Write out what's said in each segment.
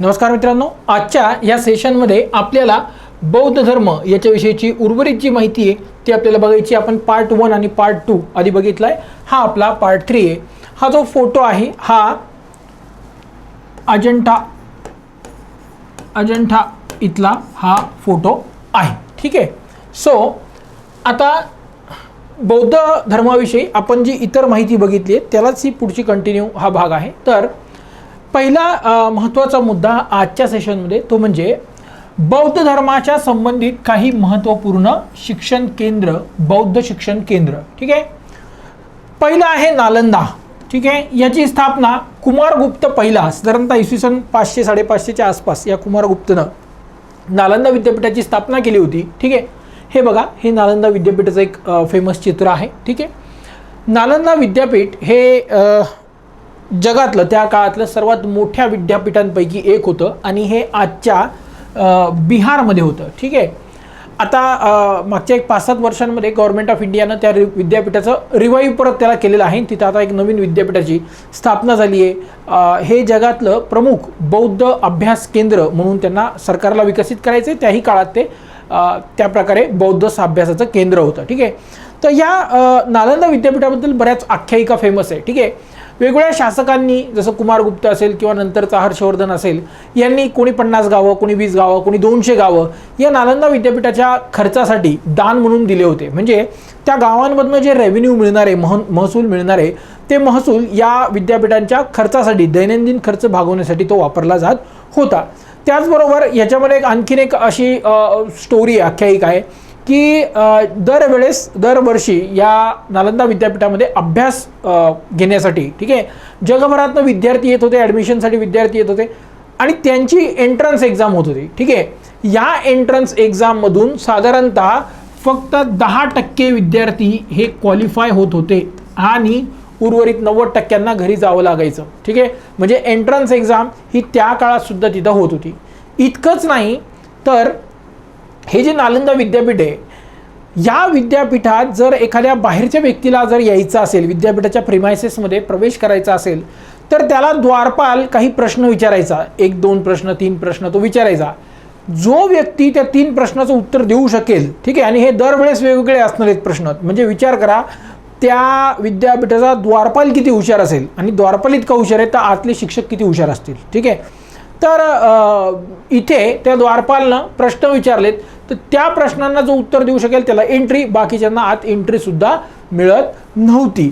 नमस्कार मित्रांनो आजच्या या सेशनमध्ये आपल्याला बौद्ध धर्म याच्याविषयीची उर्वरित जी माहिती आहे ती आपल्याला बघायची आपण पार्ट वन आणि पार्ट टू आधी बघितला आहे हा आपला पार्ट थ्री आहे. हा जो फोटो आहे हा अजंठा अजंठा इथला हा फोटो आहे. ठीक आहे? सो आता बौद्ध धर्माविषयी आपण जी इतर माहिती बघितली आहे त्यालाच ही पुढची कंटिन्यू हा भाग आहे. तर पहिला महत्त्वाचा मुद्दा आजच्या सेशनमध्ये तो म्हणजे बौद्ध धर्माच्या संबंधित काही महत्त्वपूर्ण शिक्षण केंद्र बौद्ध शिक्षण केंद्र ठीक आहे? पहिलं आहे नालंदा ठीक आहे? याची स्थापना कुमारगुप्त पहिला साधारणतः इसवी सन पाचशे साडेपाचशेच्या आसपास या कुमारगुप्तनं नालंदा विद्यापीठाची स्थापना केली होती ठीक आहे? हे बघा हे नालंदा विद्यापीठाचं एक फेमस चित्र आहे ठीक आहे? नालंदा विद्यापीठ हे जगातलं त्या काळातलं सर्वात मोठ्या विद्यापीठांपैकी एक होतं आणि हे आजच्या बिहारमध्ये होतं. ठीक आहे? आता मागच्या एक पाच सात वर्षांमध्ये गव्हर्नमेंट ऑफ इंडियानं त्या रि विद्यापीठाचं रिवाईव्ह परत त्याला केलेलं आहे. तिथं आता एक नवीन विद्यापीठाची स्थापना झाली आहे. हे जगातलं प्रमुख बौद्ध अभ्यास केंद्र म्हणून त्यांना सरकारला विकसित करायचं आहे त्याही काळात ते त्या प्रकारे बौद्ध अभ्यासाचं केंद्र होतं. ठीक आहे? तर या नालंदा विद्यापीठाबद्दल बऱ्याच आख्यायिका फेमस आहे. ठीक आहे? वेगवेगळ्या शासकांनी जसं कुमार गुप्त असेल किंवा नंतरचा हर्षवर्धन असेल यांनी कोणी पन्नास गावं कोणी वीस गावं कोणी दोनशे गावं या नालंदा विद्यापीठाच्या खर्चासाठी दान म्हणून दिले होते. म्हणजे त्या गावांमधनं जे रेव्हेन्यू मिळणारे मह महसूल मिळणारे ते महसूल या विद्यापीठांच्या खर्चासाठी दैनंदिन खर्च भागवण्यासाठी तो वापरला जात होता. त्याचबरोबर याच्यामध्ये एक आणखीन एक अशी स्टोरी आख्यायिका आहे. की दरवेळेस दरवर्षी या नालंदा विद्यापीठामध्ये अभ्यास घेण्यासाठी ठीक आहे? जगभरातनं विद्यार्थी येत होते ॲडमिशनसाठी विद्यार्थी येत होते आणि त्यांची एंट्रन्स एक्झाम होत होती ठीक आहे? या एंट्रन्स एक्झाममधून साधारणतः फक्त दहा टक्के विद्यार्थी हे क्वालिफाय होत होते आणि उर्वरित नव्वद टक्क्यांना घरी जावं लागायचं ठीक आहे? म्हणजे एंट्रन्स एक्झाम ही त्या काळातसुद्धा तिथं होत होती. इतकंच नाही तर हे जे नालंदा विद्यापीठ आहे या विद्यापीठात जर एखाद्या बाहेरच्या व्यक्तीला जर यायचं असेल विद्यापीठाच्या प्रिमायसेसमध्ये प्रवेश करायचा असेल तर त्याला द्वारपाल काही प्रश्न विचारायचा. एक दोन प्रश्न तीन प्रश्न तो विचारायचा. जो व्यक्ती त्या तीन प्रश्नाचं उत्तर देऊ शकेल ठीक आहे आणि हे दरवेळेस वेगवेगळे असणार आहेत प्रश्न म्हणजे विचार करा त्या विद्यापीठाचा द्वारपाल किती हुशार असेल आणि द्वारपाल इतका हुशार आहे तर आतले शिक्षक किती हुशार असतील ठीक आहे. तर इथे त्या द्वारपालनं प्रश्न विचारलेत तर त्या प्रश्नांना जो उत्तर देऊ शकेल त्याला एंट्री बाकीच्यांना आत एंट्रीसुद्धा मिळत नव्हती.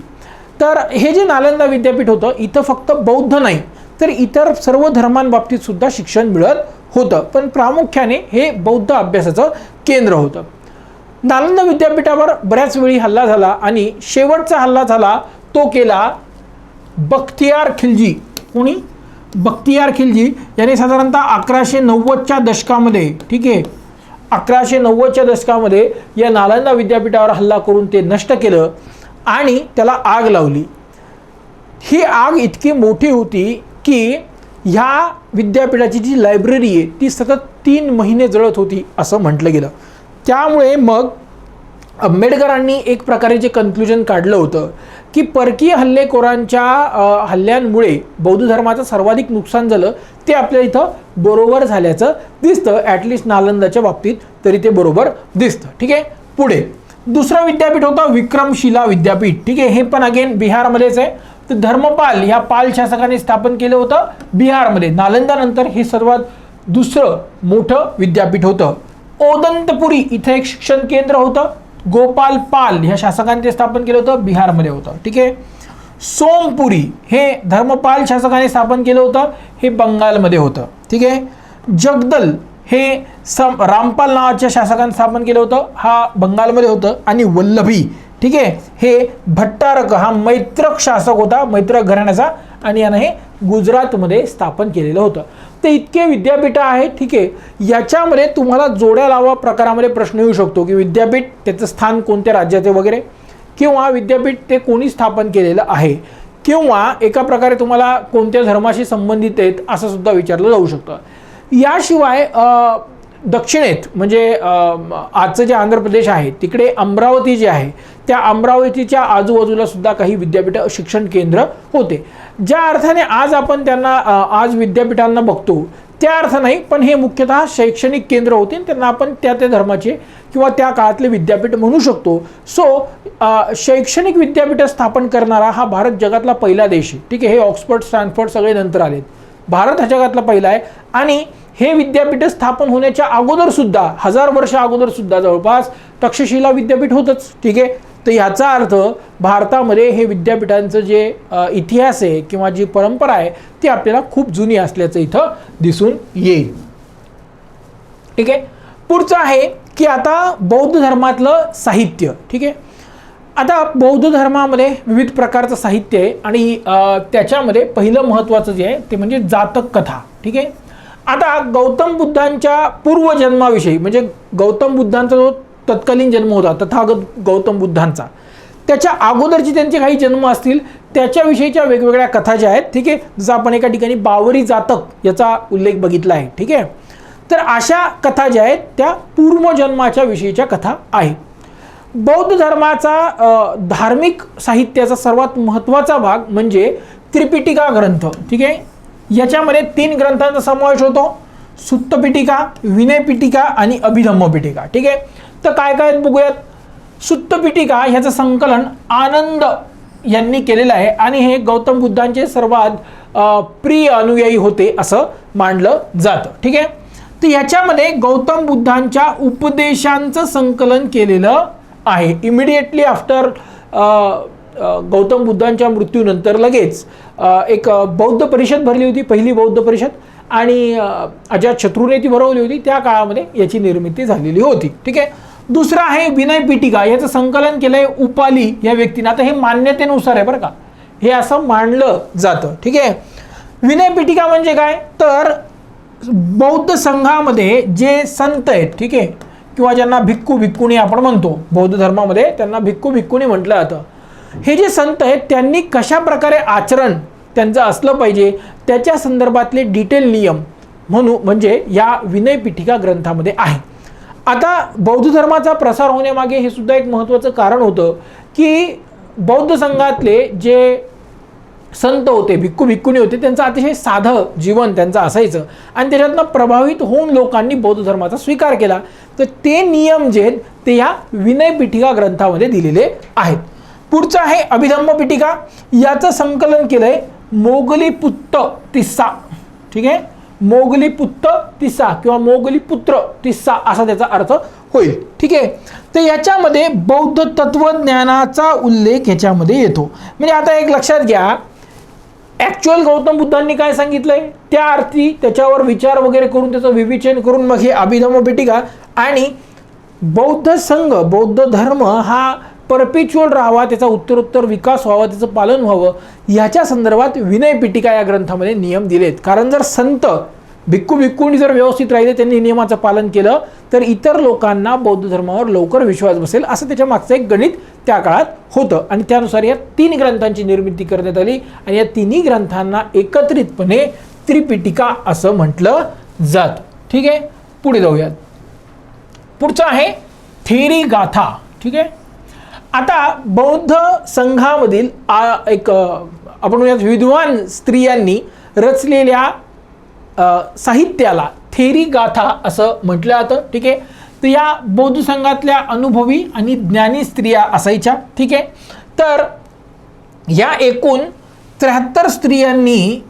तर हे जे नालंदा विद्यापीठ होतं इथं फक्त बौद्ध नाही तर इतर सर्व धर्मांबाबतीत सुद्धा शिक्षण मिळत होतं. पण प्रामुख्याने हे बौद्ध अभ्यासाचं केंद्र होतं. नालंदा विद्यापीठावर बऱ्याच वेळी हल्ला झाला आणि शेवटचा हल्ला झाला तो केला बख्तियार खिलजी. कोणी? बख्तियार खिलजी. यांनी साधारणतः अकराशे नव्वदच्या दशकामध्ये ठीक आहे अकराशे नव्वदच्या दशकामध्ये या नालंदा विद्यापीठावर हल्ला करून ते नष्ट केलं आणि त्याला आग लावली. ही आग इतकी मोठी होती की ह्या विद्यापीठाची जी लायब्ररी आहे ती सतत तीन महिने जळत होती असं म्हटलं गेलं. त्यामुळे मग आंबेडकरांनी एक प्रकारे जे कन्क्लुजन काढलं होतं की परकीय हल्लेखोरांच्या हल्ल्यांमुळे बौद्ध धर्माचं सर्वाधिक नुकसान झालं ते आपल्या इथं बरोबर झाल्याचं दिसतं. ॲटलिस्ट नालंदाच्या बाबतीत तरी ते बरोबर दिसतं. ठीक आहे? पुढे. दुसरं विद्यापीठ होतं विक्रमशिला विद्यापीठ. ठीक आहे? हे पण अगेन बिहारमध्येच आहे. तर धर्मपाल ह्या पाल शासकाने स्थापन केलं होतं बिहारमध्ये. नालंदानंतर हे सर्वात दुसरं मोठं विद्यापीठ होतं. ओदंतपुरी इथं एक शिक्षण केंद्र होतं. गोपाल पाल ह्या शासकाने ते स्थापन केलं होतं बिहारमध्ये होतं. ठीक आहे? सोमपुरी हे धर्मपाल शासकाने स्थापन केलं होतं हे बंगालमध्ये होतं. ठीक आहे? जगदल हे सम रामपाल नावाच्या शासकाने स्थापन केलं होतं हा बंगालमध्ये होतं. आणि वल्लभी ठीक आहे? हे भट्टारक हा मैत्रक शासक होता मैत्रक घराण्याचा. आणि यानं हे गुजरातमध्ये स्थापन केलेलं होतं. ते इतके विद्यापीठं आहेत ठीक आहे याच्यामध्ये तुम्हाला जोड्या लावा प्रकारामध्ये प्रश्न येऊ शकतो की विद्यापीठ त्याचं स्थान कोणत्या राज्याचे वगैरे किंवा विद्यापीठ ते कोणी स्थापन केलेलं आहे किंवा एका प्रकारे तुम्हाला कोणत्या धर्माशी संबंधित आहेत असं सुद्धा विचारलं जाऊ शकतं. याशिवाय दक्षिणेत म्हणजे आजचं जे आंध्र प्रदेश आहे तिकडे अमरावती जे आहे त्या अमरावतीच्या आजूबाजूला सुद्धा काही विद्यापीठ शिक्षण केंद्र होते. ज्या अर्थाने आज आपण त्यांना आज विद्यापीठांना बघतो त्या अर्थ नाही पण हे मुख्यतः शैक्षणिक केंद्र होते आणि त्यांना आपण त्या त्या धर्माचे किंवा त्या काळातले विद्यापीठ म्हणू शकतो. सो शैक्षणिक विद्यापीठ स्थापन करणारा हा भारत जगातला पहिला देश आहे. ठीक आहे हे ऑक्सफर्ड स्टॅनफर्ड सगळे नंतर आलेत. भारत हा जगातला पहिला आहे. आणि हे विद्यापीठ स्थापन होण्याच्या अगोदर सुद्धा हजार वर्ष अगोदर सुद्धा जवळपास तक्षशिला विद्यापीठ होतंच. ठीक आहे? तर ह्याचा अर्थ भारतामध्ये हे विद्यापीठांचं जे इतिहास आहे किंवा जी परंपरा आहे ती आपल्याला खूप जुनी असल्याचं इथं दिसून येईल. ठीक आहे? पुढचं आहे की आता बौद्ध धर्मातलं साहित्य. ठीक आहे? आता बौद्ध धर्मामध्ये विविध प्रकारचं साहित्य आहे आणि त्याच्यामध्ये पहिलं महत्त्वाचं जे आहे ते म्हणजे जातक कथा ठीक आहे? आता गौतम बुद्धांच्या पूर्वजन्माविषयी म्हणजे गौतम बुद्धांचा जो तत्कालीन जन्म होता तथागत गौतम बुद्धांचा त्याच्या अगोदरची त्यांचे काही जन्म असतील त्याच्याविषयीच्या वेगवेगळ्या कथा ज्या आहेत ठीक आहे जसं आपण एका ठिकाणी बावरी जातक याचा उल्लेख बघितला आहे ठीक आहे? तर अशा कथा ज्या आहेत त्या पूर्वजन्माच्या विषयीच्या कथा आहेत. बौद्ध धर्माचा धार्मिक साहित्याचा सर्वात महत्त्वाचा भाग म्हणजे त्रिपिटिका ग्रंथ ठीक आहे? याच्यामध्ये तीन ग्रंथांचा समावेश होतो. सुत्तपिटिका विनयपिटिका आणि अभिधम्मपिटिका ठीक आहे? तर काय काय बघूयात? सुत्तपिटिका ह्याचं संकलन आनंद यांनी केलेलं आहे आणि हे गौतम बुद्धांचे सर्वात प्रिय अनुयायी होते असं मानलं जातं ठीक आहे? तर ह्याच्यामध्ये गौतम बुद्धांच्या उपदेशांचं संकलन केलेलं आहे. इमिडिएटली आफ्टर गौतम बुद्धांच्या मृत्यूनंतर लगेच एक बौद्ध परिषद भरली होती पहिली बौद्ध परिषद. आणि अजात शत्रूने ती भरवली होती. त्या काळामध्ये याची निर्मिती झालेली होती. ठीक आहे? दुसरं आहे विनय पिटिका. याचं संकलन केलं आहे उपाली या व्यक्तीने. आता हे मान्यतेनुसार आहे बरं का. हे असं मानलं जातं. ठीक आहे? विनय पिटिका म्हणजे काय? तर बौद्ध संघामध्ये जे संत आहेत ठीक आहे किंवा ज्यांना भिक्खू भिक्कुणी आपण म्हणतो बौद्ध धर्मामध्ये त्यांना भिक्खू भिक्कुणी म्हटलं जातं. हे जे संत आहेत त्यांनी कशा प्रकारे आचरण त्यांचं असलं पाहिजे त्याच्या संदर्भातले डिटेल नियम म्हणू म्हणजे या विनयपीठिका ग्रंथामध्ये आहे. आता बौद्ध धर्माचा प्रसार होण्यामागे हे सुद्धा एक महत्त्वाचं कारण होतं की बौद्ध संघातले जे संत होते भिक्खू भिक्खुनी होते त्यांचं अतिशय साधं जीवन त्यांचं असायचं. आणि त्याच्यातनं प्रभावित होऊन लोकांनी बौद्ध धर्माचा स्वीकार केला. तर ते नियम जे आहेत ते ह्या विनयपीठिका ग्रंथामध्ये दिलेले आहेत. पुढचं आहे अभिधम्म पीठिका. याचं संकलन केलंय मोगली पुत्त तिस्सा. ठीक आहे? मोगली पुत्त तिस्सा किंवा मोगली पुत्र तिस्सा असा त्याचा अर्थ होईल. ठीक आहे? तर याच्यामध्ये बौद्ध तत्वज्ञानाचा उल्लेख ह्याच्यामध्ये येतो. म्हणजे आता एक लक्षात घ्या ॲक्च्युअल गौतम बुद्धांनी काय सांगितलंय? त्या अर्थी त्याच्यावर विचार वगैरे करून त्याचं विविचन करून मग हे अभिधम पिटिका आणि बौद्ध संघ बौद्ध धर्म हा परपेच्युअल राहावा त्याचा उत्तरोत्तर विकास व्हावा त्याचं पालन व्हावं ह्याच्या संदर्भात विनय पिटिका या ग्रंथामध्ये नियम दिलेत. कारण जर संत भिक्खू भिक्खूंनी जर व्यवस्थित राहिले त्यांनी नियमाचं पालन केलं तर इतर लोकांना बौद्ध धर्मावर लवकर विश्वास बसेल असं त्याच्या मागचं एक गणित त्या काळात होतं. आणि त्यानुसार या तीन ग्रंथांची निर्मिती करण्यात आली आणि या तिन्ही ग्रंथांना एकत्रितपणे त्रिपिटिका असं म्हटलं जातं. ठीक आहे? पुढे जाऊयात. पुढचं आहे थेरी गाथा. ठीक आहे? आता बौद्ध संघामधील आ, एक आपण म्हणूयात विद्वान स्त्रियांनी रचलेल्या साहित्याला थेरी गाथा असं म्हटलं जातं. ठीक आहे? तर या बौद्ध संघातल्या अनुभवी आणि ज्ञानी स्त्रिया असायच्या. ठीक आहे? तर या एकूण त्र्याहत्तर स्त्रियांनी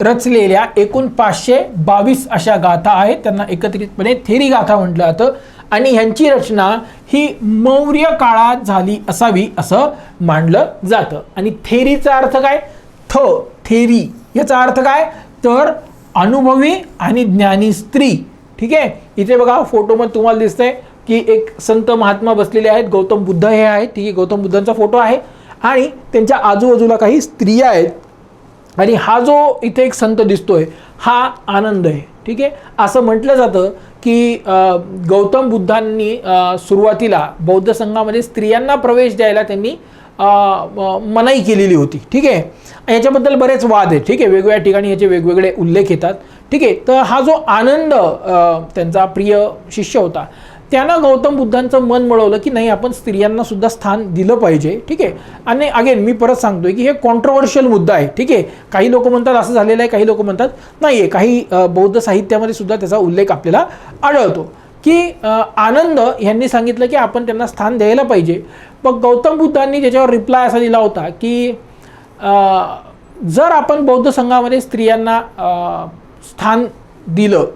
रचलेल्या एकूण पाचशे बावीस अशा गाथा आहेत. त्यांना एकत्रितपणे थेरी गाथा म्हटलं जातं. आणि ह्यांची रचना ही मौर्य काळात झाली असावी असं मानलं जातं. आणि थेरीचा अर्थ काय? थ थेरी. याचा अर्थ काय? तर अनुभवी आणि ज्ञानी स्त्री. ठीक आहे? इथे बघा फोटोमध्ये तुम्हाला दिसतंय की एक संत महात्मा बसलेले आहेत. गौतम बुद्ध हे आहेत. ठीक आहे गौतम बुद्धांचा फोटो आहे. आणि त्यांच्या आजूबाजूला काही स्त्रिया आहेत. आणि हा जो इथे एक संत दिसतोय हा आनंद आहे. ठीक आहे? असं म्हटलं जातं की गौतम बुद्धांनी सुरुवातीला बौद्ध संघामध्ये स्त्रियांना प्रवेश द्यायला त्यांनी मनाई केलेली होती. ठीक आहे? याच्याबद्दल बरेच वाद आहेत. ठीक आहे? वेगवेगळ्या ठिकाणी याचे वेगवेगळे उल्लेख येतात. ठीक आहे? तर हा जो आनंद त्यांचा प्रिय शिष्य होता त्यानं गौतम बुद्धांचं मन मिळवलं की नाही आपण स्त्रियांना सुद्धा स्थान दिलं पाहिजे. ठीक आहे? आणि अगेन मी परत सांगतोय की हे कॉन्ट्रोवर्शियल मुद्दा आहे. ठीक आहे? काही लोक म्हणतात असं झालेलं आहे काही लोक म्हणतात नाही आहे काही बौद्ध साहित्यामध्ये सुद्धा त्याचा उल्लेख आपल्याला आढळतो. की आनंद यांनी सांगितलं की आपण त्यांना स्थान द्यायला पाहिजे. मग गौतम बुद्धांनी त्याच्यावर रिप्लाय असा दिला होता की जर आपण बौद्ध संघामध्ये स्त्रियांना स्थान दिलं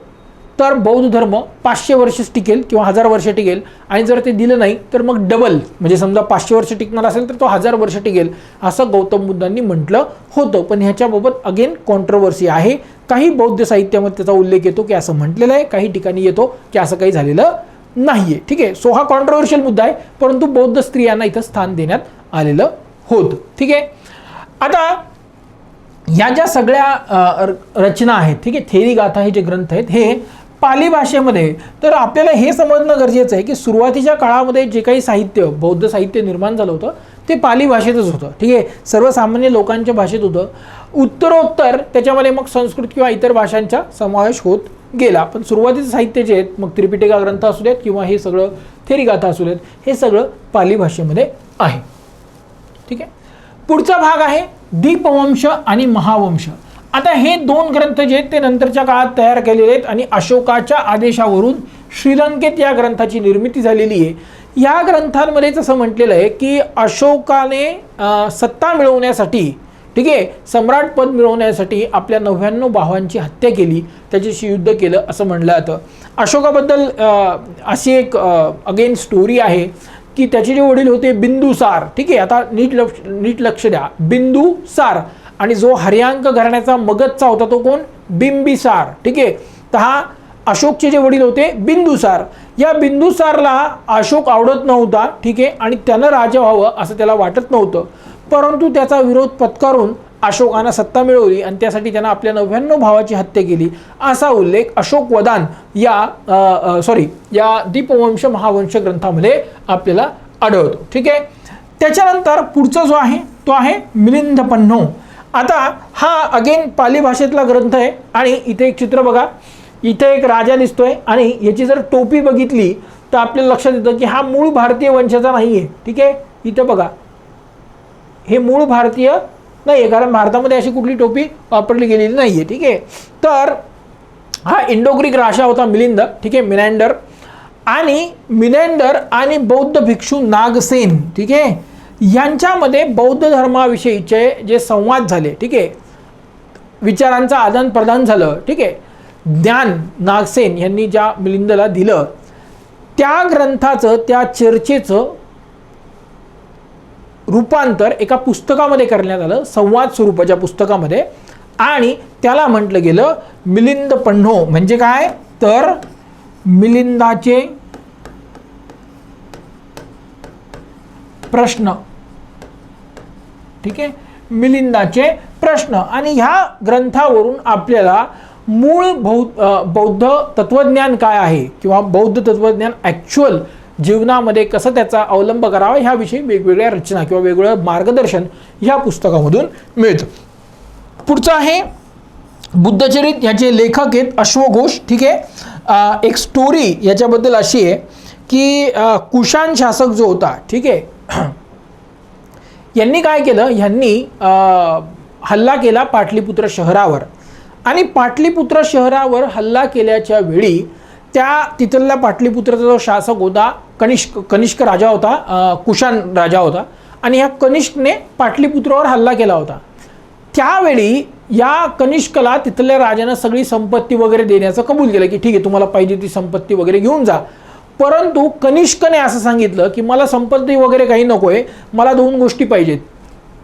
तर बौद्ध धर्म पाचशे वर्ष टिकेल किंवा हजार वर्ष टिकेल. आणि जर ते दिलं नाही तर मग डबल म्हणजे समजा पाचशे वर्ष टिकणार असेल तर तो हजार वर्ष टिकेल असं गौतम बुद्धांनी म्हटलं होतं. पण ह्याच्याबाबत अगेन कॉन्ट्रोवर्सी आहे. काही बौद्ध साहित्यामध्ये त्याचा उल्लेख येतो की असं म्हटलेलं आहे. काही ठिकाणी येतो की असं काही झालेलं नाही आहे ठीक आहे? सो हा कॉन्ट्रोवर्शियल मुद्दा आहे परंतु बौद्ध स्त्रियांना इथं स्थान देण्यात आलेलं होतं. ठीक आहे? आता या ज्या सगळ्या र- रचना आहेत ठीक आहे? थेरी गाथा हे जे ग्रंथ आहेत हे पाली भाषेमध्ये तर आपल्याला हे समजणं गरजेचं आहे की सुरुवातीच्या काळामध्ये जे काही साहित्य बौद्ध साहित्य निर्माण झालं होतं ते पाली भाषेतच होतं. ठीक आहे? सर्वसामान्य लोकांच्या भाषेत होतं. उत्तरोत्तर त्याच्यामध्ये मग संस्कृत किंवा इतर भाषांचा समावेश होत गेला. पण सुरुवातीचं साहित्य जे आहेत मग त्रिपिटिका ग्रंथ असू देत किंवा हे सगळं थेरी गाथा असू देत हे सगळं पाली भाषेमध्ये आहे. ठीक आहे? पुढचा भाग आहे दीपवंश आणि महावंश. आता हे दोन ग्रंथ जे आहेत ते नंतरच्या काळात तयार केलेले आहेत आणि अशोकाच्या आदेशावरून श्रीलंकेत या ग्रंथाची निर्मिती झालेली आहे. या ग्रंथांमध्येच असं म्हटलेलं आहे की अशोकाने सत्ता मिळवण्यासाठी ठीक आहे सम्राट पद मिळवण्यासाठी आपल्या नव्याण्णव भावांची हत्या केली त्याच्याशी युद्ध केलं असं म्हणलं जातं. अशोकाबद्दल अशी एक अगेन स्टोरी आहे की त्याचे जे वडील होते बिंदुसार ठीक आहे आता नीट लक्ष नीट लक्ष द्या. बिंदुसार. आणि जो हरियांक घराण्याचा मगधचा होता तो कोण? बिंबिसार. ठीक आहे? तर हा अशोकचे जे वडील होते बिंदुसार. या बिंदुसारला अशोक आवडत नव्हता ठीक आहे? आणि त्यानं राजा व्हावं असं त्याला वाटत नव्हतं. परंतु त्याचा विरोध पत्करून अशोकानं सत्ता मिळवली आणि त्यासाठी त्यानं आपल्या नव्याण्णव भावाची हत्या केली. असा उल्लेख अशोक वदान या सॉरी या दीपवंश महावंश ग्रंथामध्ये आपल्याला आढळतो. ठीक आहे? त्याच्यानंतर पुढचा जो आहे तो आहे मिलिंद पन्नो. आता हा अगेन पाली भाषेतला ग्रंथ आहे आणि इथे एक चित्र बघा. इथे एक राजा दिसतोय आणि याची जर टोपी बघितली तर आपल्याला लक्षात येतं की हा मूळ भारतीय वंशाचा नाही आहे ठीक आहे? इथं बघा. हे मूळ भारतीय नाही आहे कारण भारतामध्ये अशी कुठली टोपी वापरली गेलेली नाही आहे ठीक आहे? तर हा इंडोग्रीक राजा होता मिलिंद. ठीक आहे? मिनँडर आणि मिनँडर आणि बौद्ध भिक्षू नागसेन. ठीक आहे? यांच्यामध्ये बौद्ध धर्माविषयीचे जे संवाद झाले ठीक आहे विचारांचं आदान प्रदान झालं ठीक आहे ज्ञान नागसेन यांनी ज्या मिलिंदला दिलं त्या ग्रंथाचं त्या चर्चेचं रूपांतर एका पुस्तकामध्ये करण्यात आलं संवाद स्वरूपाच्या पुस्तकामध्ये. आणि त्याला म्हटलं गेलं मिलिंद पण्हो म्हणजे काय? तर मिलिंदाचे प्रश्न. ठीक आहे? मिलिंदाचे प्रश्न. आणि ह्या ग्रंथावरून आपल्याला मूळ बौद्ध बौद्ध तत्वज्ञान काय आहे? किंवा बौद्ध तत्वज्ञान ॲक्च्युअल जीवनामध्ये कसं त्याचा अवलंब करावा? ह्याविषयी वेगवेगळ्या रचना किंवा वेगवेगळं मार्गदर्शन ह्या पुस्तकामधून मिळतं. पुढचं आहे बुद्धचरित ह्याचे लेखक आहेत अश्वघोष ठीक आहे? एक स्टोरी याच्याबद्दल अशी आहे की अं, कुशाण शासक जो होता ठीक आहे? यांनी काय केलं? यांनी हल्ला केला पाटलीपुत्र शहरावर. आणि पाटलीपुत्र शहरावर हल्ला केल्याच्या वेळी त्या तिथला पाटलीपुत्राचा जो शासक होता कनिष्क कनिष्क राजा होता कुशान राजा होता आणि ह्या कनिष्कने पाटलीपुत्रावर हल्ला केला होता. त्यावेळी या कनिष्कला तिथल्या राजानं सगळी संपत्ती वगैरे देण्याचं कबूल केलं की ठीक आहे तुम्हाला पाहिजे ती संपत्ती वगैरे घेऊन जा. परंतु कनिष्कने असं सांगितलं की मला संपत्ती वगैरे काही नको आहे मला दोन गोष्टी पाहिजेत.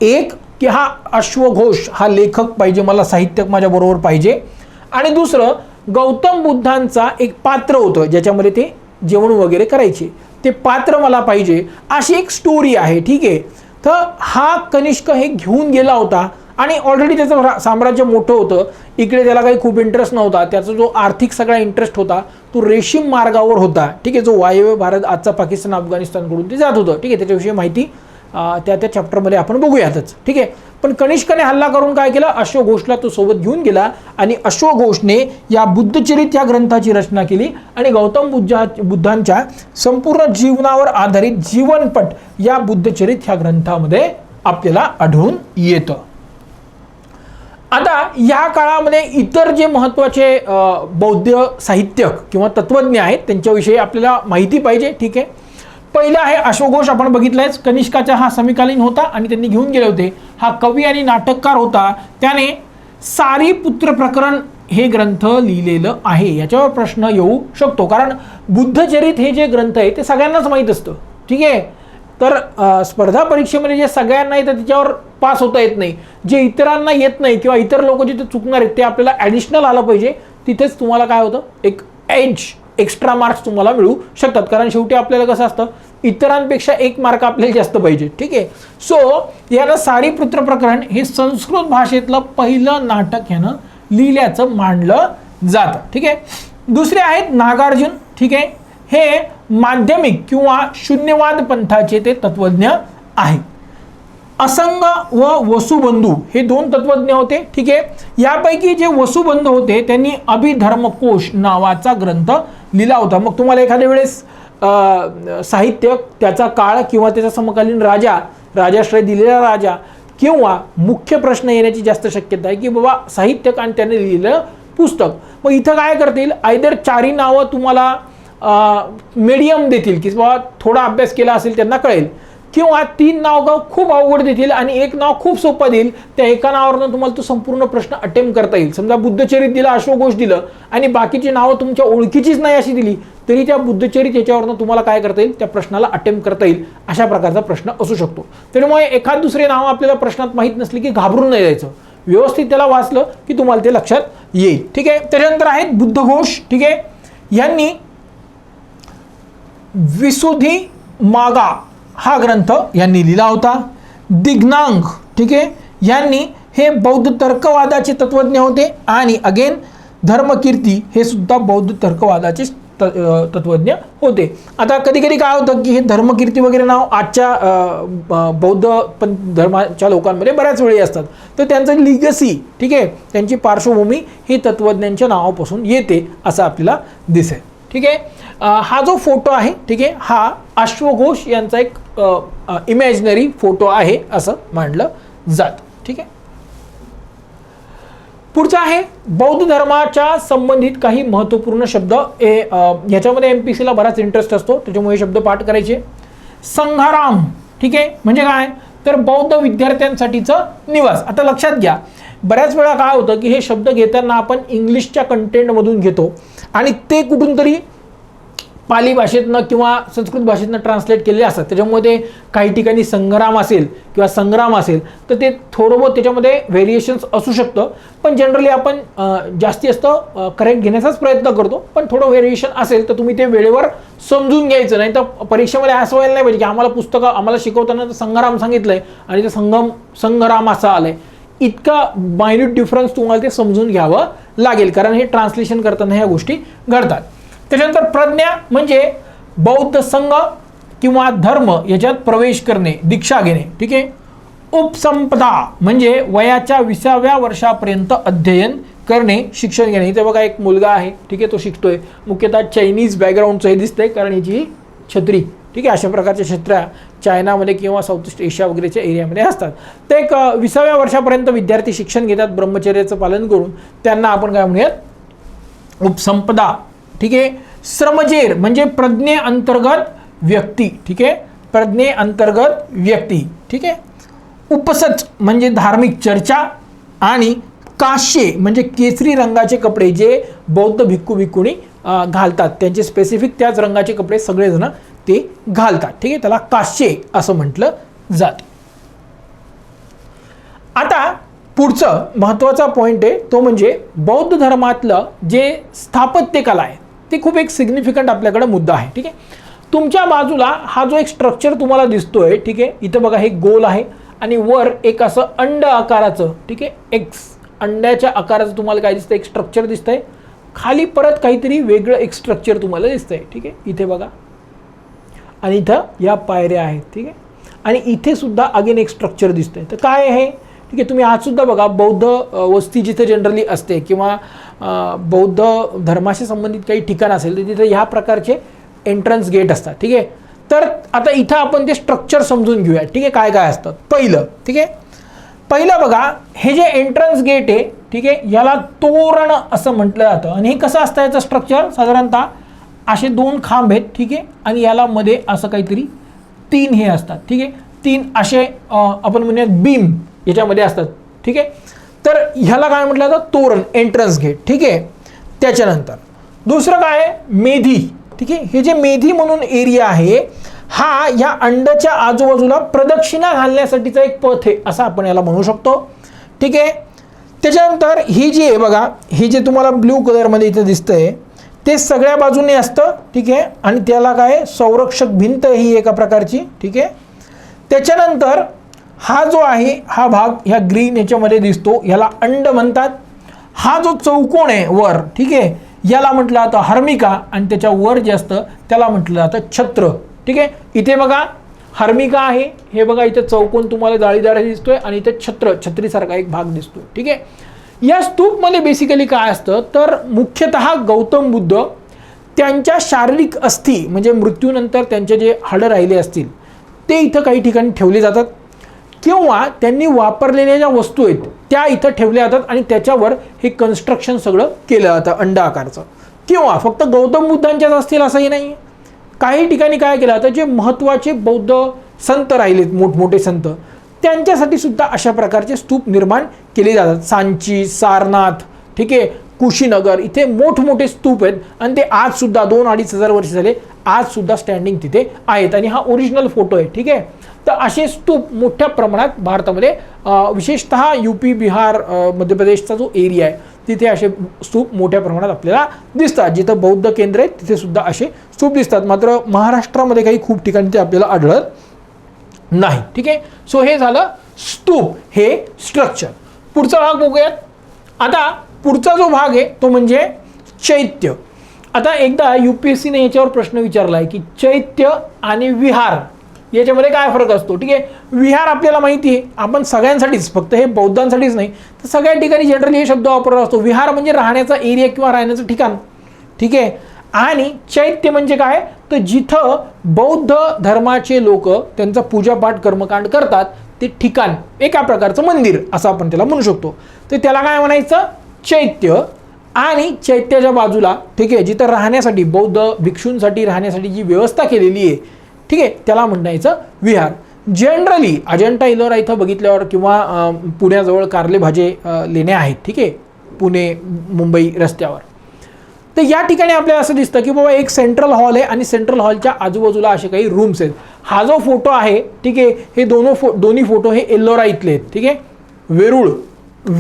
एक की हा अश्वघोष हा लेखक पाहिजे मला साहित्यक माझ्याबरोबर पाहिजे. आणि दुसरं गौतम बुद्धांचा एक पात्र होतं ज्याच्यामध्ये ते जेवण वगैरे करायचे. ते पात्र मला पाहिजे अशी एक स्टोरी आहे ठीक आहे. तर हा कनिष्क हे घेऊन गेला होता आणि ऑलरेडी त्याचं रा- साम्राज्य मोठं होतं. इकडे त्याला काही खूप इंटरेस्ट नव्हता. त्याचा जो आर्थिक सगळा इंटरेस्ट होता तो रेशीम मार्गावर होता. ठीक आहे जो वायव्य भारत आजचा पाकिस्तान अफगाणिस्तानकडून ते जात होतं. ठीक आहे त्याच्याविषयी माहिती त्या त्या चॅप्टरमध्ये आपण बघूयातच. ठीक आहे पण कनिष्काने हल्ला करून काय केलं? अश्वघोषला तो सोबत घेऊन गेला आणि अश्वघोषने या बुद्धचरित या ग्रंथाची रचना केली आणि गौतम बुद्धा बुद्धांच्या संपूर्ण जीवनावर आधारित जीवनपट या बुद्धचरित ह्या ग्रंथामध्ये आपल्याला आढळून येतं. आता या काळामध्ये इतर जे महत्त्वाचे बौद्ध साहित्यक किंवा तत्त्वज्ञ आहेत त्यांच्याविषयी आपल्याला माहिती पाहिजे ठीक आहे? पहिला आहे अश्वघोष आपण बघितलंयच. कनिष्काचा हा समीकालीन होता आणि त्यांनी घेऊन गेले होते. हा कवी आणि नाटककार होता. त्याने सारी पुत्र प्रकरण हे ग्रंथ लिहिलेलं आहे. याच्यावर प्रश्न येऊ शकतो. कारण बुद्धचरित हे जे ग्रंथ आहे ते सगळ्यांनाच माहीत असतं. ठीक आहे? तर स्पर्धा परीक्षेमध्ये जे सगळ्यांना येतं त्याच्यावर पास होता येत नाही जे इतरांना येत नाही किंवा इतर लोक जिथे चुकणार आहेत ते आपल्याला ॲडिशनल आलं पाहिजे तिथेच तुम्हाला काय होतं एक एज एक्स्ट्रा मार्क्स तुम्हाला मिळू शकतात. कारण शेवटी आपल्याला कसं असतं इतरांपेक्षा एक मार्क आपल्याला जास्त पाहिजे. ठीक आहे? सो याला सारीपुत्र प्रकरण हे संस्कृत भाषेतलं पहिलं नाटक यानं लिहिल्याचं मानलं जातं. ठीक आहे? दुसरे आहेत नागार्जुन. ठीक आहे? हे माध्यमिक किंवा शून्यवाद पंथाचे ते तत्वज्ञ आहे असंग व वसुबंधू हे दोन तत्वज्ञ होते ठीक आहे? यापैकी जे वसुबंधू होते त्यांनी अभिधर्मकोश नावाचा ग्रंथ लिहिला होता. मग तुम्हाला एखाद्या वेळेस साहित्य त्याचा काळ किंवा त्याचा समकालीन राजा राजाश्रय दिलेला राजा किंवा मुख्य प्रश्न येण्याची जास्त शक्यता आहे की बाबा साहित्यक आणि त्याने लिहिलेलं पुस्तक. मग इथं काय करतील? आयदर चारी नावं तुम्हाला मीडियम देतील की बाबा थोडा अभ्यास केला असेल त्यांना कळेल. किंवा तीन नाव खूप अवघड देतील आणि एक नाव खूप सोपं देईल. त्या एका नावावरनं तुम्हाला तो संपूर्ण प्रश्न अटेम्प्ट करता येईल. समजा बुद्धचरित दिलं अश्वघोष दिलं आणि बाकीची नावं तुमच्या ओळखीचीच नाही अशी दिली तरी त्या बुद्धचरित याच्यावरनं तुम्हाला काय करता येईल? त्या प्रश्नाला अटेम्प्ट करता येईल. अशा प्रकारचा प्रश्न असू शकतो. त्यामुळे एखाद दुसरे नाव आपल्याला प्रश्नात माहीत नसली की घाबरून नाही जायचं. व्यवस्थित त्याला वाचलं की तुम्हाला ते लक्षात येईल. ठीक आहे? त्याच्यानंतर आहेत बुद्धघोष. ठीक आहे? यांनी विसुधी मागा हा ग्रंथ यांनी लिहिला होता. दिग्नांग ठीक आहे? यांनी हे बौद्ध तर्कवादाचे तत्वज्ञ होते आणि अगेन धर्मकीर्ती हे सुद्धा बौद्ध तर्कवादाचे त तत्वज्ञ होते. आता कधी कधी काय होतं की हे धर्मकीर्ती वगैरे नाव आजच्या ब- बौद्ध पण धर्माच्या लोकांमध्ये बऱ्याच वेळी असतात. तर त्यांचं लिगसी ठीक आहे? त्यांची पार्श्वभूमी ही तत्वज्ञांच्या नावापासून येते असं आपल्याला दिसेल. ठीक आहे? हा जो फोटो आहे ठीक आहे हा अश्वघोष यांचा एक इमॅजिनरी फोटो आहे असं मानलं जात ठीक आहे? पुढचा आहे बौद्ध धर्माच्या संबंधित काही महत्त्वपूर्ण शब्द. ए ह्याच्यामध्ये एम पी सीला बराच इंटरेस्ट असतो त्याच्यामुळे हे शब्द पाठ करायचे. संघाराम ठीक आहे? म्हणजे काय? तर बौद्ध विद्यार्थ्यांसाठीचं निवास. आता लक्षात घ्या बऱ्याच वेळा काय होतं की हे शब्द घेताना आपण इंग्लिशच्या कंटेंटमधून घेतो. आणि ते कुठून तरी पाली भाषेतनं किंवा संस्कृत भाषेतनं ट्रान्सलेट केलेले असतात. त्याच्यामुळे ते काही ठिकाणी संग्राम असेल किंवा संग्राम असेल तर ते थोडं बहुत त्याच्यामध्ये व्हेरिएशन्स असू शकतं. पण जनरली आपण जास्ती असतं करेक्ट घेण्याचाच प्रयत्न करतो. पण थोडं व्हेरिएशन असेल तर तुम्ही ते वेळेवर समजून घ्यायचं. नाही तर परीक्षेमध्ये असं व्हायला नाही पाहिजे की आम्हाला पुस्तकं आम्हाला शिकवताना तर संग्राम आहे आणि ते संगम संग्राम असं आलं आहे इतका मायन्यूट डिफरन्स तुम्हाला ते समजून घ्यावं लागेल. कारण हे ट्रान्सलेशन करताना ह्या गोष्टी घडतात. त्याच्यानंतर प्रज्ञा म्हणजे बौद्ध संघ किंवा धर्म याच्यात प्रवेश करणे दीक्षा घेणे. ठीक आहे? उपसंपदा म्हणजे वयाच्या विसाव्या वर्षापर्यंत अध्ययन करणे शिक्षण घेणे. इथे बघा एक मुलगा आहे. ठीक आहे तो शिकतोय. मुख्यतः चायनीज बॅकग्राऊंडचं हे दिसतंय कारण याची ही छत्री. ठीक आहे अशा प्रकारच्या छत्र्या चायनामध्ये किंवा साऊथ ईस्ट एशिया वगैरेच्या एरियामध्ये असतात. ते एक विसाव्या वर्षापर्यंत विद्यार्थी शिक्षण घेतात ब्रह्मचर्याचं पालन करून. त्यांना आपण काय म्हणूयात? उपसंपदा. ठीक आहे? श्रमजेर म्हणजे प्रज्ञे अंतर्गत व्यक्ती. ठीक आहे? प्रज्ञे अंतर्गत व्यक्ती. ठीक आहे? उपसच म्हणजे धार्मिक चर्चा आणि काश्ये म्हणजे केसरी रंगाचे कपडे जे बौद्ध भिक्खू भिक्खुणी घालतात. त्यांचे स्पेसिफिक त्याच रंगाचे कपडे सगळेजण ते घालतात. ठीक आहे? त्याला काश्ये असं म्हटलं जातं. आता पुढचं महत्त्वाचा पॉईंट आहे तो म्हणजे बौद्ध धर्मातलं जे स्थापत्यकला आहे ते खूप एक सिग्निफिकंट आपल्याकडे मुद्दा आहे. ठीक आहे? तुमच्या बाजूला हा जो एक स्ट्रक्चर तुम्हाला दिसतोय ठीक आहे? इथं बघा हे गोल आहे आणि वर एक असं अंड आकाराचं ठीक आहे? एक्स अंड्याच्या आकाराचं तुम्हाला काय दिसतं एक स्ट्रक्चर दिसतंय. खाली परत काहीतरी वेगळं एक स्ट्रक्चर तुम्हाला दिसतंय. ठीक आहे? इथे बघा. आणि इथं या पायऱ्या आहेत ठीक आहे? आणि इथे सुद्धा अगेन एक स्ट्रक्चर दिसतंय. तर काय आहे? ठीक आहे तुम्ही आज सुद्धा बघा बौद्ध वस्ती जिथे जनरली असते किंवा बौद्ध धर्माशी संबंधित काही ठिकाण असेल तर तिथे ह्या प्रकारचे एंट्रन्स गेट असतात ठीक आहे? तर आता इथं आपण ते स्ट्रक्चर समजून घेऊया ठीक आहे? काय काय असतं? पहिलं ठीक आहे? पहिलं बघा हे जे एंट्रन्स गेट आहे ठीक आहे? याला तोरण असं म्हटलं जातं. आणि हे कसं असतं याचं स्ट्रक्चर साधारणतः असे दोन खांब आहेत ठीक आहे? आणि याला मध्ये असं काहीतरी तीन हे असतात ठीक आहे? तीन असे आपण म्हणूयात बीम याच्यामध्ये असतात ठीक आहे? तर ह्याला काय म्हटलं जातं? तोरण एंट्रन्स गेट ठीक आहे? त्याच्यानंतर दुसरं काय आहे? मेधी ठीक आहे? हे जे मेधी म्हणून एरिया आहे हा या अंडच्या आजूबाजूला प्रदक्षिणा घालण्यासाठीचा एक पथ आहे असं आपण याला म्हणू शकतो ठीक आहे? त्याच्यानंतर ही जी आहे बघा ही जे तुम्हाला ब्ल्यू कलरमध्ये इथं दिसतंय ते सगळ्या बाजूने असतं ठीक आहे? आणि त्याला काय संरक्षक भिंत ही एका प्रकारची ठीक आहे? त्याच्यानंतर हा जो आहे हा भाग ह्या ग्रीन याच्यामध्ये दिसतो ह्याला अंड म्हणतात. हा जो चौकोन आहे वर ठीक आहे? याला म्हटलं जातं हर्मिका आणि त्याच्या वर जे असतं त्याला म्हटलं जातं छत्र ठीक आहे? इथे बघा हर्मिका आहे. हे बघा इथे चौकोन तुम्हाला जाळीदार दिसतोय आणि इथे छत्र छत्रीसारखा एक भाग दिसतो ठीक आहे? या स्तूपमध्ये बेसिकली काय असतं? तर मुख्यतः गौतम बुद्ध त्यांच्या शारीरिक अस्थी म्हणजे मृत्यूनंतर त्यांचे जे हाडं राहिले असतील ते इथं काही ठिकाणी ठेवले जातात. किंवा त्यांनी वापरलेल्या ज्या वस्तू आहेत त्या इथं ठेवल्या जातात आणि त्याच्यावर हे कन्स्ट्रक्शन सगळं केलं जातं अंड आकारचं. किंवा फक्त गौतम बुद्धांच्याच असतील असंही नाही. काही ठिकाणी काय केलं जातं जे महत्त्वाचे बौद्ध संत राहिलेत मोठमोठे संत त्यांच्यासाठी सुद्धा अशा प्रकारचे स्तूप निर्माण केले जातात. सांची सारनाथ ठीक आहे? कुशीनगर इथे मोठमोठे स्तूप आहेत. आणि ते आज सुद्धा दोन अडीच हजार वर्ष झाले आज सुद्धा स्टँडिंग तिथे आहेत. आणि हा ओरिजिनल फोटो आहे ठीक आहे? तर असे स्तूप मोठ्या प्रमाणात भारतामध्ये विशेषतः यू पी बिहार मध्य प्रदेशचा जो एरिया आहे तिथे असे स्तूप मोठ्या प्रमाणात आपल्याला दिसतात. जिथं बौद्ध केंद्र आहे तिथे सुद्धा असे स्तूप दिसतात. मात्र महाराष्ट्रामध्ये काही खूप ठिकाणी ते आपल्याला आढळत नाही. ठीक आहे? सो हे झालं स्तूप. हे स्ट्रक्चर पुढचा भाग बघूयात. आता पुढचा जो भाग आहे तो म्हणजे चैत्य. आता एकदा यू पी एस सीने याच्यावर प्रश्न विचारला आहे की चैत्य आणि विहार याच्यामध्ये काय फरक असतो? ठीक आहे? विहार आपल्याला माहिती आहे. आपण सगळ्यांसाठीच फक्त हे बौद्धांसाठीच नाही. तर सगळ्या ठिकाणी जनरली हे शब्द वापरला असतो विहार म्हणजे राहण्याचा एरिया किंवा राहण्याचं ठिकाण. ठीक आहे? आणि चैत्य म्हणजे काय? तर जिथं बौद्ध धर्माचे लोक त्यांचा पूजापाठ कर्मकांड करतात ते ठिकाण एका प्रकारचं मंदिर असं आपण त्याला म्हणू शकतो. तर त्याला काय म्हणायचं? चैत्य. आणि चैत्याच्या बाजूला ठीक आहे जिथं राहण्यासाठी बौद्ध भिक्षूंसाठी राहण्यासाठी जी व्यवस्था केलेली आहे ठीक आहे त्याला म्हणायचं विहार. जनरली अजंठा इलोरा इथं बघितल्यावर किंवा पुण्याजवळ कारले भाजे लेण्या आहेत ठीक आहे पुणे मुंबई रस्त्यावर. तर या ठिकाणी आपल्याला असं दिसतं की बाबा एक सेंट्रल हॉल आहे आणि सेंट्रल हॉलच्या आजूबाजूला असे काही रूम्स आहेत. हा जो फोटो आहे ठीक आहे हे दोन फो दोन्ही फोटो हे एल्लोरा इथले आहेत ठीक आहे? वेरूळ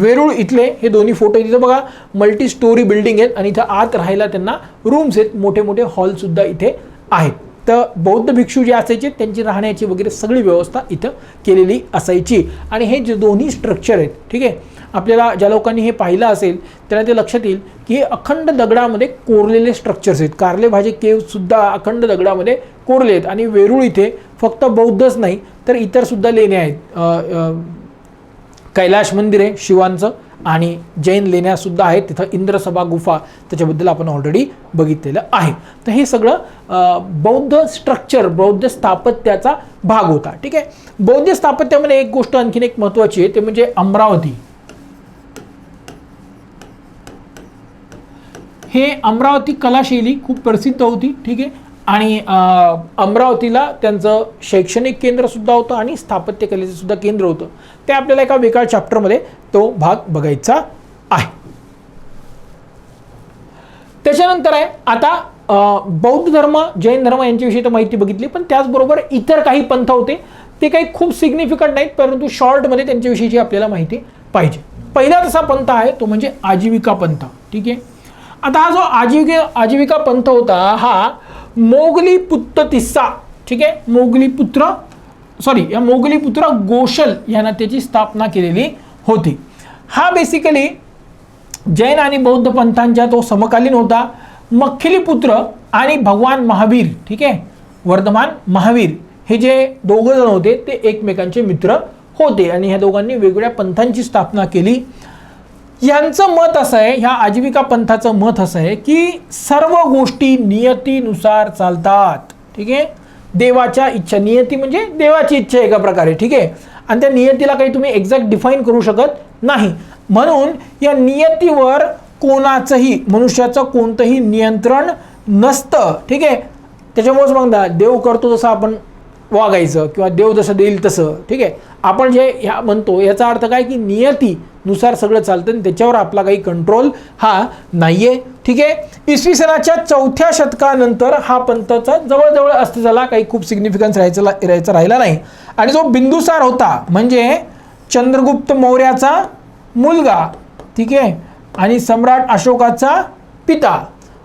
वेरूळ इथले हे दोन्ही फोटो तिथं बघा मल्टी स्टोरी बिल्डिंग आहेत आणि इथं आत राहायला त्यांना रूम्स आहेत. मोठे मोठे हॉलसुद्धा इथे आहेत. तर बौद्ध भिक्षू जे असायचे त्यांची राहण्याची वगैरे सगळी व्यवस्था इथं केलेली असायची. आणि हे जे दोन्ही स्ट्रक्चर आहेत ठीक आहे आपल्याला ज्या लोकांनी हे पाहिलं असेल त्यांना ते लक्षात येईल की हे अखंड दगडामध्ये कोरलेले स्ट्रक्चर्स आहेत. कारले भाजी केवसुद्धा अखंड दगडामध्ये कोरले आहेत. आणि वेरूळ इथे फक्त बौद्धच नाही तर इतर सुद्धा लेण्या आहेत. कैलाश मंदिर आहे शिवांचं आणि जैन लेण्यासुद्धा आहेत. तिथं इंद्रसभा गुफा त्याच्याबद्दल आपण ऑलरेडी बघितलेलं आहे. तर हे सगळं बौद्ध स्ट्रक्चर बौद्ध स्थापत्याचा भाग होता. ठीक आहे? बौद्ध स्थापत्यामध्ये एक गोष्ट आणखीन एक महत्त्वाची आहे ते म्हणजे अमरावती. हे अमरावती कलाशैली खूप प्रसिद्ध होती ठीक आहे? आणि अमरावतीला त्यांचं शैक्षणिक केंद्रसुद्धा होतं आणि स्थापत्यकलेचं सुद्धा केंद्र होतं. ते आपल्याला एका वेगळ्या चॅप्टरमध्ये तो भाग बघायचा आहे. त्याच्यानंतर आहे आता बौद्ध धर्म जैन धर्म यांच्याविषयी तर माहिती बघितली पण त्याचबरोबर इतर काही पंथ होते ते काही खूप सिग्निफिकंट नाहीत परंतु शॉर्टमध्ये त्यांच्याविषयीची आपल्याला माहिती पाहिजे. पहिला तसा पंथ आहे तो म्हणजे आजीविका पंथ ठीक आहे? आता हा जो आजीविका आजीविका पंथ होता हा मोगली पुत्र तिस्सा ठीक आहे? मोगली पुत्र सॉरी या मोगली पुत्र गोशल यानं त्याची स्थापना केलेली होती. हा बेसिकली जैन आणि बौद्ध पंथांच्या तो समकालीन होता. मख्खिलीपुत्र आणि भगवान महावीर ठीक आहे? वर्धमान महावीर हे जे दोघं जण होते ते एकमेकांचे मित्र होते आणि ह्या दोघांनी वेगवेगळ्या पंथांची स्थापना केली. यांचं मत असं आहे ह्या आजीविका पंथाचं मत असं आहे की सर्व गोष्टी नियतीनुसार चालतात. ठीक आहे? देवाच्या इच्छा नियती म्हणजे देवाची इच्छा एका प्रकारे ठीक आहे? आणि त्या नियतीला काही तुम्ही एक्झॅक्ट डिफाईन करू शकत नाही. म्हणून या नियतीवर कोणाचंही मनुष्याचं कोणतंही नियंत्रण नसतं ठीक आहे? त्याच्यामुळेच मग दा- देव करतो तसं आपण वागायचं किंवा देव जसं देईल तसं ठीक आहे? आपण जे ह्या म्हणतो याचा अर्थ काय की नियती नुसार सगळं चालतं आणि त्याच्यावर आपला काही कंट्रोल हा नाहीये. ठीक आहे? इसवी सनाच्या चौथ्या शतकानंतर हा पंथाचा जवळजवळ अस्तित्वाला काही खूप सिग्निफिकन्स राहायचं राहायचा राहिला नाही. आणि जो बिंदुसार होता म्हणजे चंद्रगुप्त मौर्याचा मुलगा ठीक आहे? आणि सम्राट अशोकाचा पिता.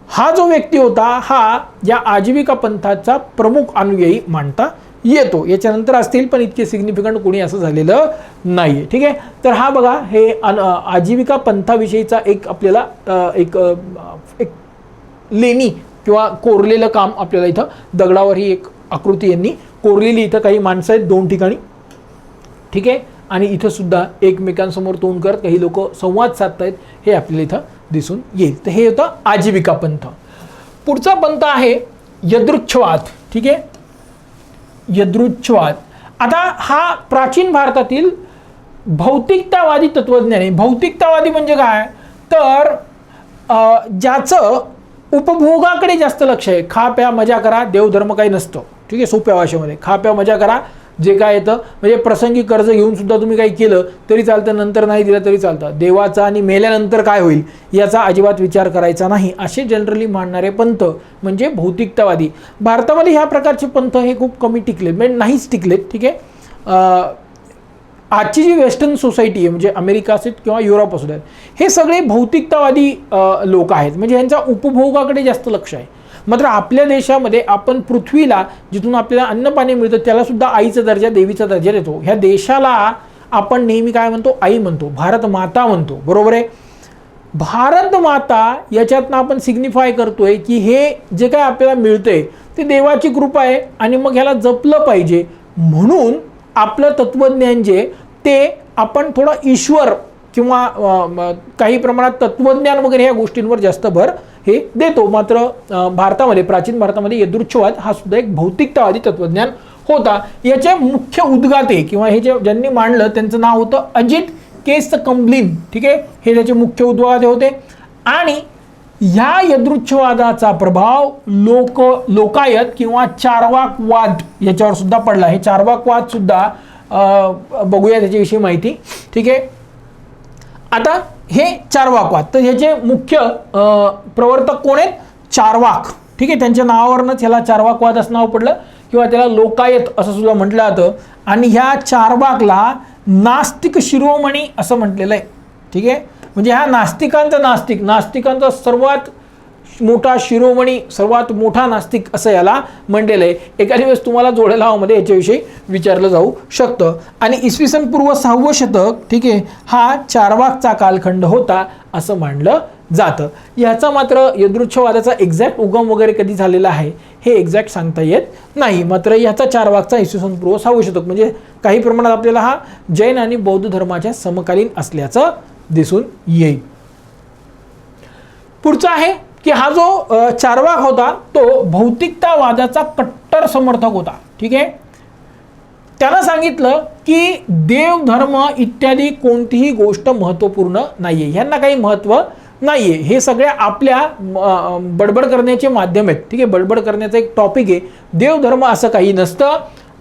हा जो व्यक्ती होता हा या आजीविका पंथाचा प्रमुख अनुयायी मानता येतो. याच्यानंतर असतील पण इतके सिग्निफिकंट कोणी असं झालेलं नाही आहे ठीक आहे? तर हा बघा हे अन आजीविका पंथाविषयीचा एक आपल्याला एक एक लेणी किंवा कोरलेलं काम आपल्याला इथं दगडावर ही एक आकृती यांनी कोरलेली इथं काही माणसं आहेत दोन ठिकाणी. ठीक आहे? आणि इथं सुद्धा एकमेकांसमोर तोंड करत काही लोक संवाद साधतायत हे आपल्याला इथं दिसून येईल. तर हे होतं आजीविका पंथ. पुढचा पंथ आहे यदृच्छवाद. ठीक आहे? यदृच्छवाद. आता हा प्राचीन भारतातील भौतिकतावादी तत्वज्ञान. आहे भौतिकतावादी म्हणजे काय? तर ज्याचं उपभोगाकडे जास्त लक्ष आहे. खा प्या मजा करा देवधर्म काही नसतं. ठीक आहे सोप्या भाषेमध्ये. खा प्या मजा करा जे काय येतं. म्हणजे प्रसंगी कर्ज घेऊन सुद्धा तुम्ही काही केलं तरी चालतं. नंतर नाही दिलं तरी चालतं. देवाचा आणि मेल्यानंतर काय होईल याचा अजिबात विचार करायचा नाही. असे जनरली मानणारे पंथ म्हणजे भौतिकतावादी. भारतामध्ये ह्या प्रकारचे पंथ हे खूप कमी टिकलेत. म्हणजे नाहीच टिकलेत. ठीक आहे? आजची जी वेस्टर्न सोसायटी आहे म्हणजे अमेरिका असेल किंवा युरोप असू द्यात हे सगळे भौतिकतावादी लोक आहेत. म्हणजे यांचा उपभोगाकडे जास्त लक्ष आहे. मात्र आपल्या देशामध्ये आपण पृथ्वीला जिथून आपल्याला अन्न पाणी मिळतं त्याला सुद्धा आईचा दर्जा देवीचा दर्जा देतो. ह्या देशाला आपण नेहमी काय म्हणतो? आई म्हणतो. भारत माता म्हणतो. बरोबर आहे? भारत माता याच्यातनं आपण सिग्निफाय करतोय की हे जे काय आपल्याला मिळतंय ते देवाची कृपा आहे आणि मग ह्याला जपलं पाहिजे. म्हणून आपलं तत्वज्ञान जे ते आपण थोडं ईश्वर किंवा काही प्रमाणात तत्वज्ञान वगैरे ह्या गोष्टींवर जास्त भर हे देतो. मात्र भारतामध्ये प्राचीन भारतामध्ये यदृच्छवाद हा सुद्धा एक भौतिकतावादी तत्वज्ञान होता. याचे मुख्य उद्गाते किंवा हे जे ज्यांनी मांडलं त्यांचं नाव होतं अजित केस कंबलिन ठीक आहे? हे त्याचे मुख्य उद्गाते होते. आणि ह्या यदृच्छवादाचा प्रभाव लोक लोकायत किंवा चारवाकवाद याच्यावर सुद्धा पडला. हे चारवाकवाद सुद्धा बघूया त्याच्याविषयी माहिती. ठीक आहे? आता हे चारवाकवाद तर ह्याचे मुख्य प्रवर्तक कोण आहेत? चारवाक ठीक आहे? त्यांच्या नावावरनंच ह्याला चारवाकवाद असं नाव पडलं. किंवा त्याला लोकायत असं सुद्धा म्हटलं जातं. आणि ह्या चारवाकला नास्तिक शिरोमणी असं म्हटलेलं आहे. ठीक आहे? म्हणजे ह्या नास्तिकांचा नास्तिक. नास्तिकांचा सर्वात मोठा शिरोमणी सर्वात मोठा नास्तिक असं याला म्हणलेलं आहे. एखाद्या वेळेस तुम्हाला जोड्या लावामध्ये याच्याविषयी विचारलं जाऊ शकतं. आणि इसवी सन पूर्व सहावं शतक ठीक आहे हा चारवाकचा कालखंड होता असं मानलं जातं. याचा मात्र यदृच्छवादाचा एक्झॅक्ट उगम वगैरे कधी झालेला आहे हे एक्झॅक्ट सांगता येत नाही. मात्र याचा चारवाकचा इसवी सन पूर्व सहावं शतक म्हणजे काही प्रमाणात आपल्याला हा जैन आणि बौद्ध धर्माच्या समकालीन असल्याचं दिसून येईल. पुढचं आहे की हा जो चारवाक होता तो भौतिकतावादाचा कट्टर समर्थक होता. ठीक आहे? त्यानं सांगितलं की देव धर्म इत्यादी कोणतीही गोष्ट महत्त्वपूर्ण नाही आहे ह्यांना काही महत्त्व नाही आहे हे सगळ्या आपल्या बडबड करण्याचे माध्यम आहेत. ठीक आहे? बडबड करण्याचा एक टॉपिक आहे. देवधर्म असं काही नसतं.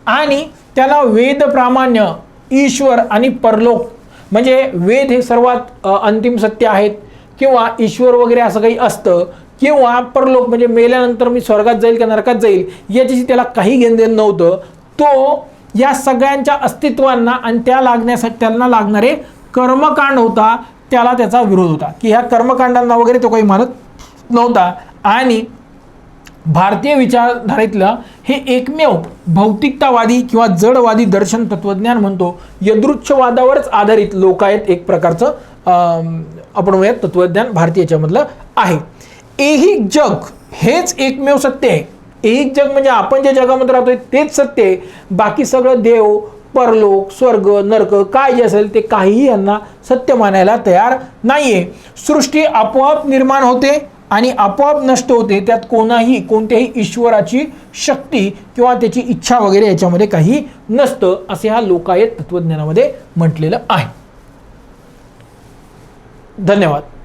आणि त्याला वेद प्रामाण्य ईश्वर आणि परलोक म्हणजे वेद हे सर्वात अंतिम सत्य आहेत. किंवा ईश्वर वगैरे असं काही असतं किंवा परलोक म्हणजे मेल्यानंतर मी स्वर्गात जाईल का नरकात जाईल याच्याशी त्याला काही घेणदेण नव्हतं. तो या सगळ्यांच्या अस्तित्वांना आणि त्या लागण्यासाठी त्यांना लागणारे कर्मकांड होता त्याला त्याचा विरोध होता. की ह्या कर्मकांडांना वगैरे तो काही मानत नव्हता. आणि भारतीय विचारधारेतलं हे एकमेव भौतिकतावादी किंवा जडवादी दर्शन तत्वज्ञान म्हणतो यदृच्छवादावरच आधारित लोकायत एक प्रकारचं आपण म्हणूयात तत्वज्ञान भारतीय याच्यामधलं आहे. एहिक जग हेच एकमेव सत्य आहे. एक जग म्हणजे आपण ज्या जगामध्ये राहतोय तेच सत्य आहे. बाकी सगळं देव परलोक स्वर्ग नरक काय जे असेल ते काहीही यांना सत्य मानायला तयार नाहीये. सृष्टी आपोआप निर्माण होते आणि आपोआप नष्ट होते. त्यात कोणाही कोणत्याही ईश्वराची शक्ती किंवा त्याची इच्छा वगैरे याच्यामध्ये काही नसतं असे हा लोकायत तत्वज्ञानामध्ये म्हटलेलं आहे. धन्यवाद.